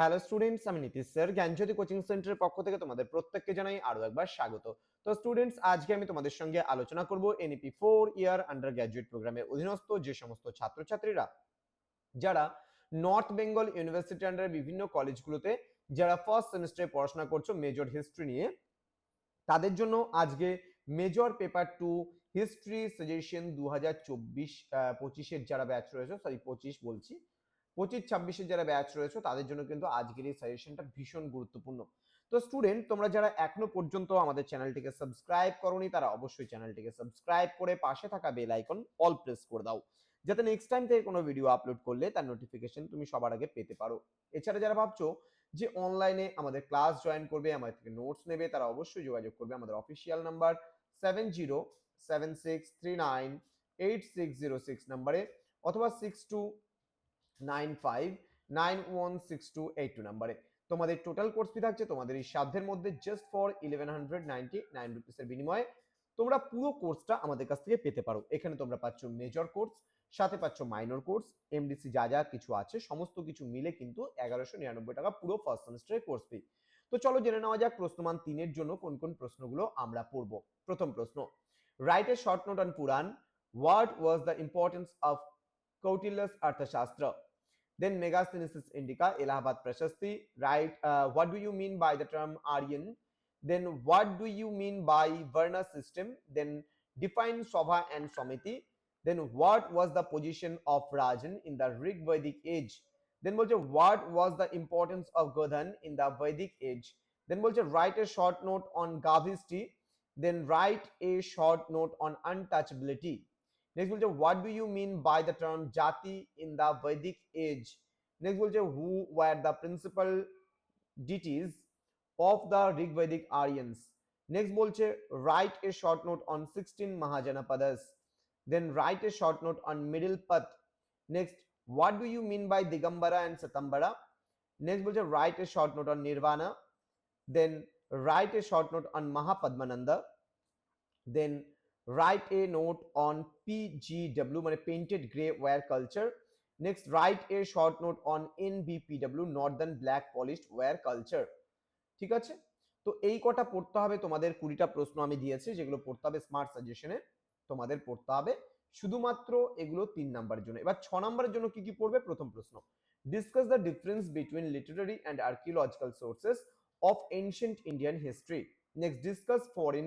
Hello students আমি Nitish sir. Gyanjyoti coaching সেন্টারের পক্ষ থেকে তোমাদের প্রত্যেককে জানাই আরও একবার স্বাগত। তো স্টুডেন্টস আজকে আমি তোমাদের সঙ্গে আলোচনা করব NEP four year undergraduate প্রোগ্রামের অধীনস্থ যে সমস্ত ছাত্রছাত্রীরা, যারা নর্থ বেঙ্গল ইউনিভার্সিটি আন্ডারে বিভিন্ন কলেজগুলোতে যারা ফার্স্ট সেমিস্টারে পড়াশোনা করছ মেজর হিস্ট্রি নিয়ে, তাদের জন্য আজকে major paper two history suggestion দু হাজার চব্বিশ পঁচিশের যারা ব্যাচ রয়েছে সরি পঁচিশ বলছি পঁচিশ, ছাব্বিশের যারা ব্যাচ রয়েছে, তাদের জন্য কিন্তু আজকের এই সাজেশনটা ভীষণ গুরুত্বপূর্ণ। তো স্টুডেন্ট তোমরা যারা এখনও পর্যন্ত আমাদের চ্যানেলটিকে সাবস্ক্রাইব করোনি, তারা অবশ্যই চ্যানেলটিকে সাবস্ক্রাইব করে পাশে থাকা বেল আইকন অল প্রেস করে দাও। যাতে নেক্সট টাইম থেকে কোনো ভিডিও আপলোড করলে তার নোটিফিকেশন তুমি সবার আগে পেতে পারো। এছাড়া যারা ভাবছ যে অনলাইনে আমাদের ক্লাস জয়েন করবে, আমাদের থেকে নোটস নেবে, তারা অবশ্যই যোগাযোগ করবে আমাদের official number seven zero seven six three nine eight six zero six নাম্বারে অথবা six two nine five, nine one six two eight two নাম্বারে। তোমাদের টোটাল কোর্স ফি থাকছে তোমাদের এই সাধ্যের মধ্যে just for eleven hundred ninety nine রুপিসের বিনিময়ে তোমরা পুরো কোর্সটা আমাদের কাছ থেকে পেতে পারো। এখানে তোমরা পাচ্ছ মেজর কোর্স সাথে পাচ্ছ মাইনর কোর্স এমডিসি যা যা কিছু আছে, সমস্ত কিছু মিলে কিন্তু এগারোশো নিরানব্বই টাকা পুরো ফার্স্ট সেমিস্টারের কোর্স ফি তো চলো জেনে নেওয়া যাক প্রশ্নমান তিনের জন্য কোন কোন প্রশ্নগুলো আমরা পড়ব। প্রথম প্রশ্ন write a short note on Purana what was the importance of Kautilya's Arthashastra? Then Megasthenesis Indica, Allahabad Prashasti. Right. Uh, what do you mean by the term Aryan? Then what do you mean by Varna system? Then define Sobha and Samiti. Then what was the position of Rajan in the Rig Vedic age? Then বলছে what was the importance of Godhan in the Vedic age? Then বলছে write a short note on Gavhisti. Then write a short note on untouchability. Next বলছে what do you mean by the term jati in the Vedic age next বলছে who were the principal deities of the Rig Vedic Aryans next বলছে write a short note on sixteen Mahajanapadas then write a short note on middle path next what do you mean by Digambara and Svetambara next বলছে write a short note on nirvana then write a short note on Mahapadmananda then write a note on PGW মানে painted gray ware culture. Next, write a short note on NBPW northern black polished ware culture. ঠিক আছে? তো এই কটা পড়তে হবে তোমাদের কুড়িটা প্রশ্ন আমি দিয়েছি, যেগুলো পড়তে হবে স্মার্ট সাজেশনে তোমাদের পড়তে হবে। শুধুমাত্র এগুলো তিন নাম্বারের জন্য। এবার ছ নাম্বারের জন্য কি কি পড়বে? প্রথম প্রশ্ন। Discuss the difference between literary and archaeological sources of ancient Indian history next discuss foreign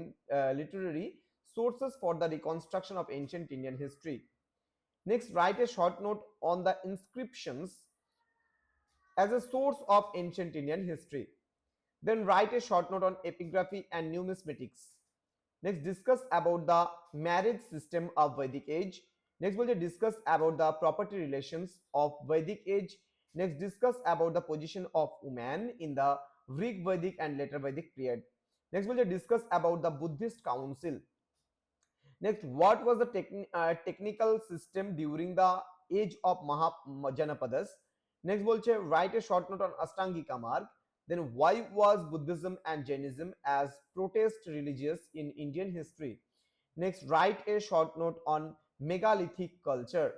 literary sources for the reconstruction of ancient Indian history. Next, write a short note on the inscriptions as a source of ancient Indian history. Then write a short note on epigraphy and numismatics. Next, discuss about the marriage system of Vedic age. Next, we'll discuss about the property relations of Vedic age. Next, discuss about the position of women in the Rig Vedic and later Vedic period. Next, we'll discuss about the Buddhist council. Next, what was the techni- uh, technical system during the age of Mahajanapadas? Next, bolche write a short note on Ashtangika marg. Then, why was Buddhism and Jainism as protest religious in Indian history? Next, write a short note on megalithic culture.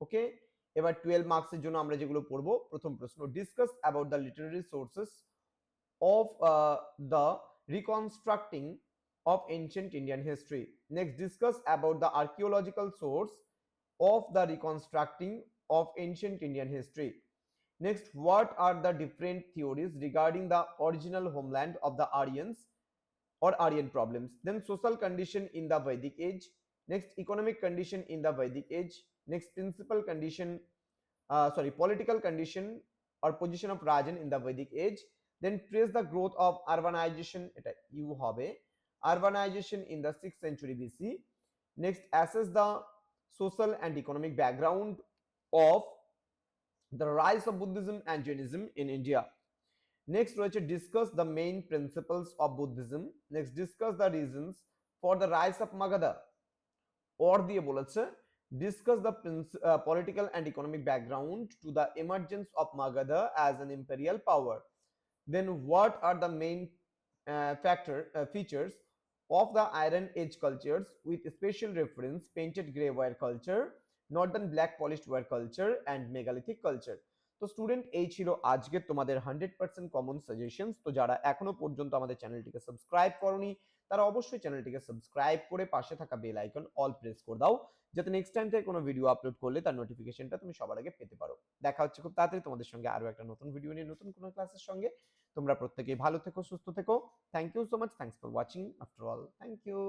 Okay, এবার twelve মার্কসের জন্য আমরা যেগুলো পড়ব প্রথম প্রশ্ন discuss about the literary sources of the reconstructing of ancient Indian history. Next, discuss about the archaeological source of the reconstructing of ancient Indian history. Next, what are the different theories regarding the original homeland of the Aryans or Aryan problems? Then, social condition in the Vedic age. Next, economic condition in the Vedic age. Next, principal condition, uh, sorry, political condition or position of Rajan in the Vedic age. Then, trace the growth of urbanization. এটা you হবে urbanization in the 6th century BC. Next, assess the social and economic background of the rise of Buddhism and Jainism in India. Next, রয়েছে discuss the main principles of Buddhism. Next, discuss the reasons for the rise of Magadha. Or দিয়ে বলেছে discuss the princ- uh, political and economic background to the emergence of Magadha as an imperial power. Then, what are the main of the Iron Age cultures with special reference painted grey ware culture, northern black polished ware culture, and megalithic culture. তো student এই ছিল আজকে তোমাদের hundred percent common suggestions তো যারা এখনও পর্যন্ত আমাদের চ্যানেলটিকে সাবস্ক্রাইব করনি, তারা অবশ্যই চ্যানেলটিকে সাবস্ক্রাইব করে পাশে থাকা বেল আইকন অল প্রেস করে দাও, যাতে নেক্সট টাইম থেকে কোনো ভিডিও আপলোড করলে তার নোটিফিকেশনটা তুমি সবার আগে পেতে পারো। দেখা হচ্ছে খুব তাড়াতাড়ি তোমাদের সঙ্গে আরও একটা নতুন ভিডিও নিয়ে, নতুন কোনো ক্লাসের সঙ্গে। তোমরা প্রত্যেকেই ভালো থেকো, সুস্থ থেকো। Thank you so much thanks for watching after all thank you